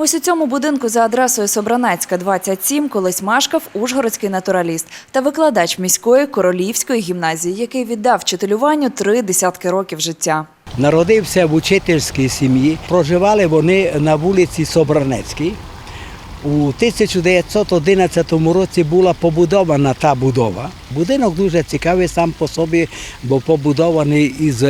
Ось у цьому будинку за адресою Собранецька, 27, колись мешкав ужгородський натураліст та викладач міської королівської гімназії, який віддав вчителюванню три десятки років життя. Народився в учительській сім'ї. Проживали вони на вулиці Собранецькій. У 1911 році була побудована та будова. Будинок дуже цікавий сам по собі, бо побудований із,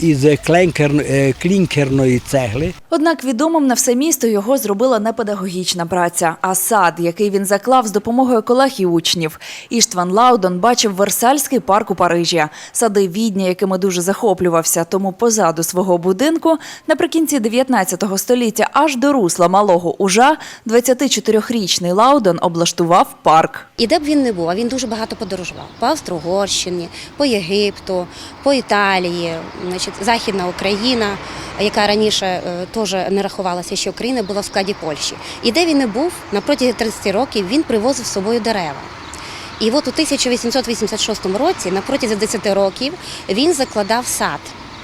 із е, клінкерної цегли. Однак відомим на все місто його зробила не педагогічна праця, а сад, який він заклав з допомогою колег і учнів. Іштван Лаудон бачив Версальський парк у Парижі, сади Відня, якими дуже захоплювався. Тому позаду свого будинку наприкінці 19 століття аж до русла малого ужа 24-річний Лаудон облаштував парк. І де б він не був, а він дуже багато подорожував по Австро-Угорщині, по Єгипту, по Італії, значить, Західна Україна, яка раніше е, теж не рахувалася, що Україна була в складі Польщі. І де він не був, на протязі 30 років він привозив з собою дерева. І от у 1886 році, на протязі 10 років, він закладав сад,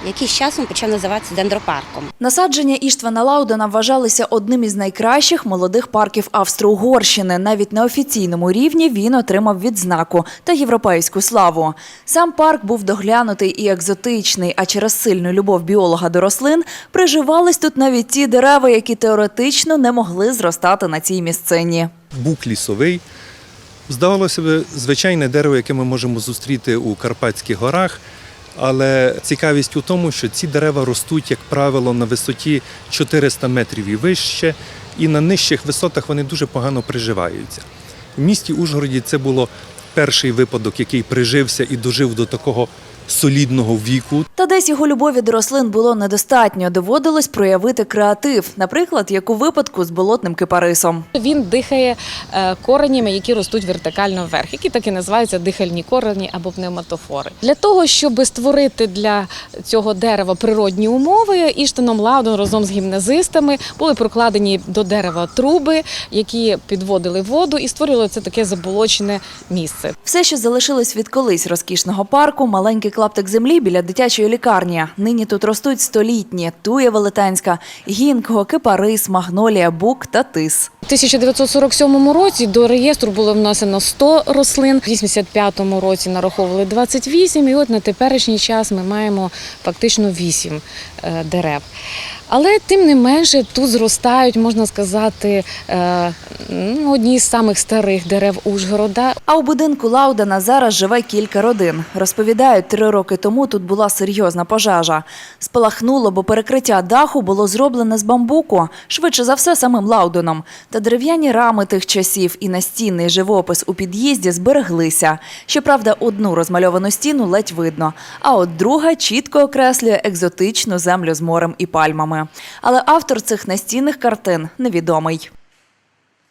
який з часом почав називатися дендропарком. Насадження Іштвана Лаудена вважалися одним із найкращих молодих парків Австро-Угорщини. Навіть на офіційному рівні він отримав відзнаку та європейську славу. Сам парк був доглянутий і екзотичний, а через сильну любов біолога до рослин приживались тут навіть ті дерева, які теоретично не могли зростати на цій місцині. бук лісовий. Здавалося б, звичайне дерево, яке ми можемо зустріти у Карпатських горах. Але цікавість у тому, що ці дерева ростуть, як правило, на висоті 400 метрів і вище, і на нижчих висотах вони дуже погано приживаються. В місті Ужгороді це було перший випадок, який прижився і дожив до такого солідного віку. Та десь його любові до рослин було недостатньо. Доводилось проявити креатив, наприклад, як у випадку з болотним кипарисом. Він дихає е, коренями, які ростуть вертикально вверх, які так і називаються дихальні корені або пневматофори. Для того, щоб створити для цього дерева природні умови, Іштаном Лаудон разом з гімназистами були прокладені до дерева труби, які підводили воду і створювали це таке заболочене місце. Все, що залишилось від колись розкішного парку, маленький клаптик землі біля дитячої лікарні. Нині тут ростуть столітні туя велетенська, гінкго, кипарис, магнолія, бук та тис. У 1947 році до реєстру було внесено 100 рослин, в 85 році нараховували 28, і от на теперішній час ми маємо фактично 8 е, дерев. Але тим не менше тут зростають, можна сказати, е, ну, одні з самих старих дерев Ужгорода. А у будинку Лаудена зараз живе кілька родин. Розповідають, три роки тому тут була серйозна пожежа. Спалахнуло, бо перекриття даху було зроблене з бамбуку, швидше за все самим Лауденом. Та дерев'яні рами тих часів і настінний живопис у під'їзді збереглися. Щоправда, одну розмальовану стіну ледь видно, а от друга чітко окреслює екзотичну землю з морем і пальмами. Але автор цих настінних картин невідомий.